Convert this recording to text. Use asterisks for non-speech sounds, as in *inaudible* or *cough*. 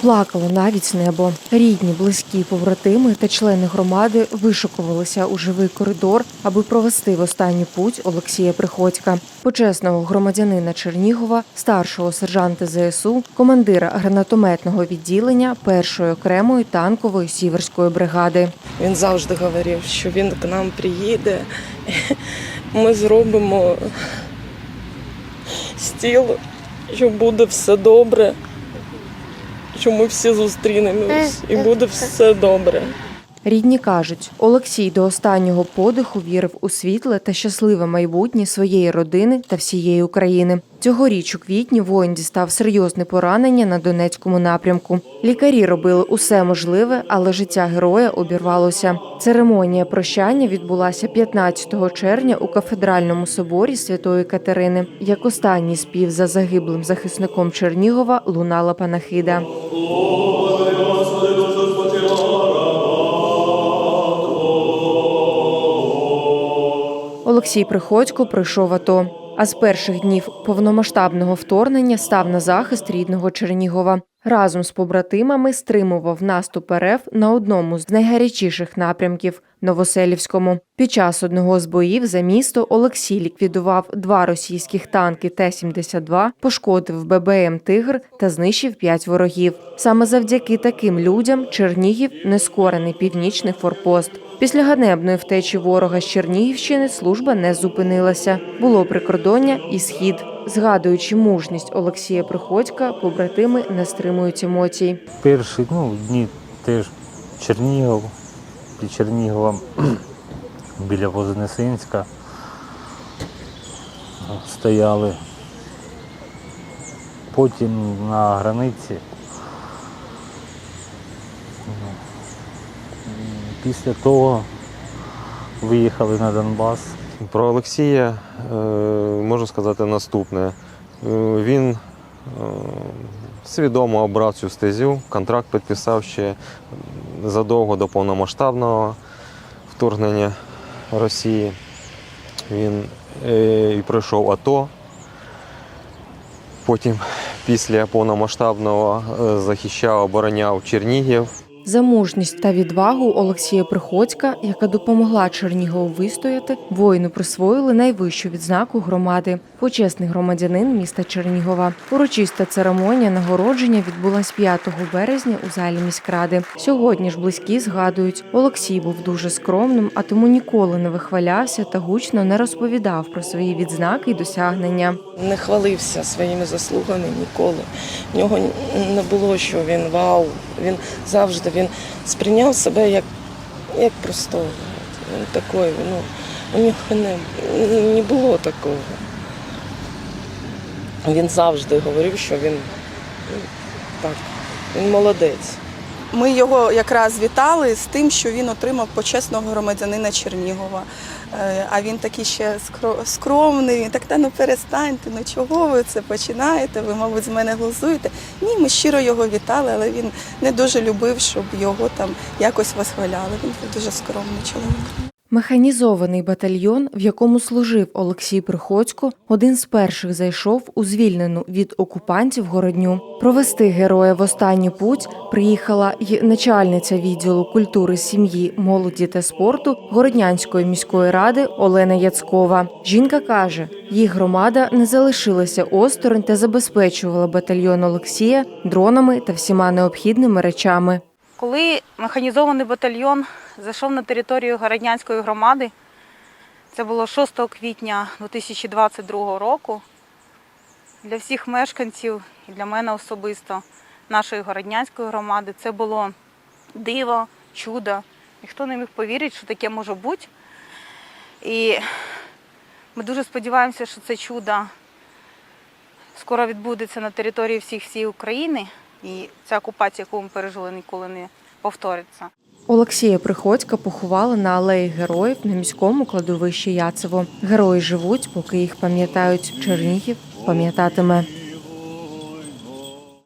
Плакало навіть небо. Рідні, близькі, побратими та члени громади вишукувалися у живий коридор, аби провести в останню путь Олексія Приходька, почесного громадянина Чернігова, старшого сержанта ЗСУ, командира гранатометного відділення першої окремої танкової сіверської бригади. Він завжди говорив, що він к нам приїде. Ми зробимо стіл, що буде все добре, що ми всі зустрінемось і буде все добре. Рідні кажуть, Олексій до останнього подиху вірив у світле та щасливе майбутнє своєї родини та всієї України. Цьогоріч у квітні воїн дістав серйозне поранення на Донецькому напрямку. Лікарі робили усе можливе, але життя героя обірвалося. Церемонія прощання відбулася 15 червня у кафедральному соборі Святої Катерини. Як останній спів за загиблим захисником Чернігова лунала панахида. Олексій Приходько пройшов АТО. А з перших днів повномасштабного вторгнення став на захист рідного Чернігова. Разом з побратимами стримував наступ РФ на одному з найгарячіших напрямків Новоселівському. Під час одного з боїв за місто Олексій ліквідував два російських танки Т-72, пошкодив ББМ Тигр та знищив п'ять ворогів. Саме завдяки таким людям Чернігів нескорений північний форпост. Після ганебної втечі ворога з Чернігівщини служба не зупинилася. Було прикордоння і схід. Згадуючи мужність Олексія Приходька, побратими не стримують емоцій. Перші ну, дні теж Чернігов, під Черніговом *clears throat* біля Вознесенська стояли. Потім на границі. Після того виїхали на Донбас. Про Олексія е, можу сказати наступне. Е, Він е, свідомо обрав цю стезю, контракт підписав ще задовго до повномасштабного вторгнення Росії. Він і пройшов АТО. Потім після повномасштабного захищав, обороняв Чернігів. За мужність та відвагу Олексія Приходька, яка допомогла Чернігову вистояти, воїну присвоїли найвищу відзнаку громади почесний громадянин міста Чернігова. Урочиста церемонія нагородження відбулась 5 березня у залі міськради. Сьогодні ж близькі згадують, Олексій був дуже скромним, а тому ніколи не вихвалявся та гучно не розповідав про свої відзнаки й досягнення. Не хвалився своїми заслугами ніколи. В нього не було, що він вау. Він завжди він сприйняв себе як, як простого. Він такий, ну, у нього не, не було такого. Він завжди говорив, що він ну, так, він молодець. Ми його якраз вітали з тим, що він отримав почесного громадянина Чернігова. Е, А він такий ще скро- скромний. Він так, та ну перестаньте, ну чого ви це починаєте? Ви, мабуть, з мене глузуєте. Ні, ми щиро його вітали, але він не дуже любив, щоб його там якось восхваляли. Він дуже скромний чоловік. Механізований батальйон, в якому служив Олексій Приходько, один з перших зайшов у звільнену від окупантів городню. Провести героя в останню путь приїхала й начальниця відділу культури, сім'ї, молоді та спорту Городнянської міської ради Олена Яцкова. Жінка каже, їх громада не залишилася осторонь та забезпечувала батальйон Олексія дронами та всіма необхідними речами. Коли механізований батальйон зайшов на територію Городнянської громади, це було 6 квітня 2022 року, для всіх мешканців і для мене особисто нашої Городнянської громади це було диво, чудо. Ніхто не міг повірити, що таке може бути. І ми дуже сподіваємося, що це чудо скоро відбудеться на території всіх всієї України. І ця окупація, яку ми пережили, ніколи не повториться. Олексія Приходька поховали на алеї героїв на міському кладовищі Яцево. Герої живуть, поки їх пам'ятають. Чернігів пам'ятатиме.